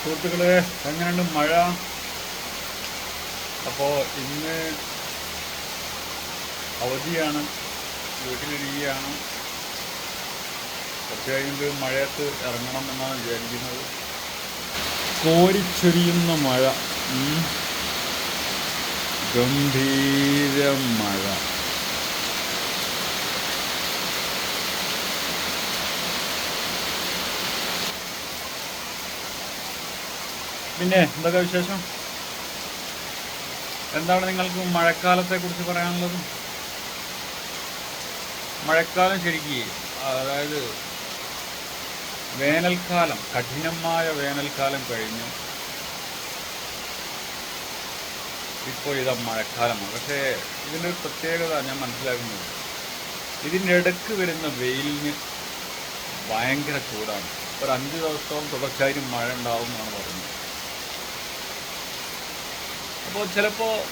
സുഹൃത്തുക്കളെ എങ്ങനെയുണ്ട് മഴ? അപ്പോൾ ഇന്ന് അവധിയാണ്. വീട്ടിലിരിക്കുകയാണ്. കുറച്ച് മഴയത്ത് ഇറങ്ങണം എന്നാണ് വിചാരിക്കുന്നത്. കോരിച്ചൊരിയുന്ന മഴ. ഗംഭീര മഴ. പിന്നെ എന്തൊക്കെ വിശേഷം? എന്താണ് നിങ്ങൾക്ക് മഴക്കാലത്തെ കുറിച്ച് പറയാനുള്ളത്? മഴക്കാലം ശരിക്ക് അതായത് വേനൽക്കാലം കഠിനമായ വേനൽക്കാലം കഴിഞ്ഞു. ഇപ്പോൾ ഇതാ മഴക്കാലമാണ്. പക്ഷേ ഇതിന്റെ ഒരു പ്രത്യേകത ഞാൻ മനസ്സിലാക്കുന്നത് ഇതിന്റെ ഇടയ്ക്ക് വരുന്ന വെയിലിന് ഭയങ്കര ചൂടാണ്. ഒരു അഞ്ച് ദിവസത്തോളം തുടർച്ചയായിട്ട് മഴ ഉണ്ടാവും എന്നാണ് പറയുന്നത്. അപ്പോൾ ചിലപ്പോൾ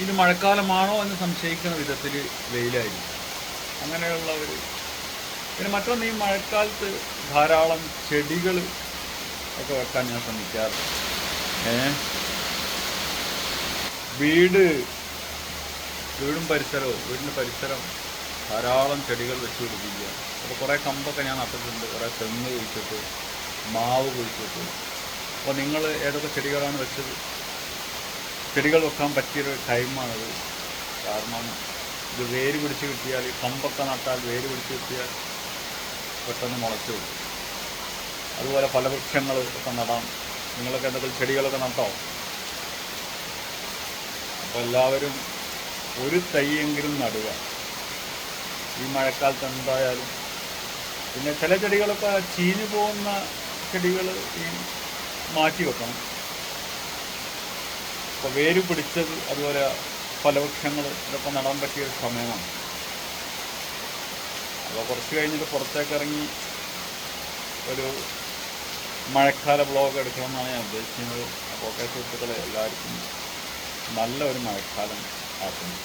ഇത് മഴക്കാലമാണോ എന്ന് സംശയിക്കുന്ന വിധത്തിൽ വെയിലായിരിക്കും. അങ്ങനെയുള്ള ഒരു പിന്നെ മറ്റൊന്ന് ഈ മഴക്കാലത്ത് ധാരാളം ചെടികൾ ഒക്കെ വെക്കാൻ ഞാൻ ശ്രമിക്കാറുണ്ട്. ഏ? വീട് വീടും പരിസരവും വീടിന്റെ പരിസരം ധാരാളം ചെടികൾ വെച്ച് പിടിപ്പിക്കുക. അപ്പോൾ കുറേ കമ്പൊക്കെ ഞാൻ നട്ടിട്ടുണ്ട്. കുറേ തെങ്ങ് കുഴിച്ചിട്ട് മാവ് കുഴിച്ചിട്ട്. അപ്പോൾ നിങ്ങൾ ഏതൊക്കെ ചെടികളാണ് വെച്ചത്? ചെടികൾ വെക്കാൻ പറ്റിയൊരു ടൈമാണത് കാരണം ഇത് വേര് പിടിച്ച് കിട്ടിയാൽ ഈ കമ്പൊക്കെ നട്ടാൽ വേര് പിടിച്ച് കിട്ടിയാൽ പെട്ടെന്ന് മുളച്ചു വരും അതുപോലെ പല വൃക്ഷങ്ങൾ ഒക്കെ നടാം. നിങ്ങളൊക്കെ എന്തെങ്കിലും ചെടികളൊക്കെ നട്ടോ? അപ്പോൾ എല്ലാവരും ഒരു തൈയെങ്കിലും നടുക. ഈ മഴക്കാലത്ത് എന്തായാലും. പിന്നെ ചില ചെടികളൊക്കെ ചീഞ്ഞു പോകുന്ന ചെടികൾ ഈ മാറ്റി വെക്കണം. അപ്പോൾ വേര് പിടിച്ചത് അതുപോലെ ഫലവൃക്ഷങ്ങൾ ഇതൊക്കെ നടാൻ പറ്റിയ ഒരു സമയമാണ്. അപ്പോൾ കുറച്ച് കഴിഞ്ഞിട്ട് പുറത്തേക്ക് ഇറങ്ങി ഒരു മഴക്കാല ബ്ലോഗ് എടുക്കണമെന്നാണ് ഞാൻ ഉദ്ദേശിക്കുന്നത്. അപ്പോൾ ഒക്കെ സുഹൃത്തുക്കളെ എല്ലാവർക്കും നല്ല ഒരു മഴക്കാലം ആക്കുന്നു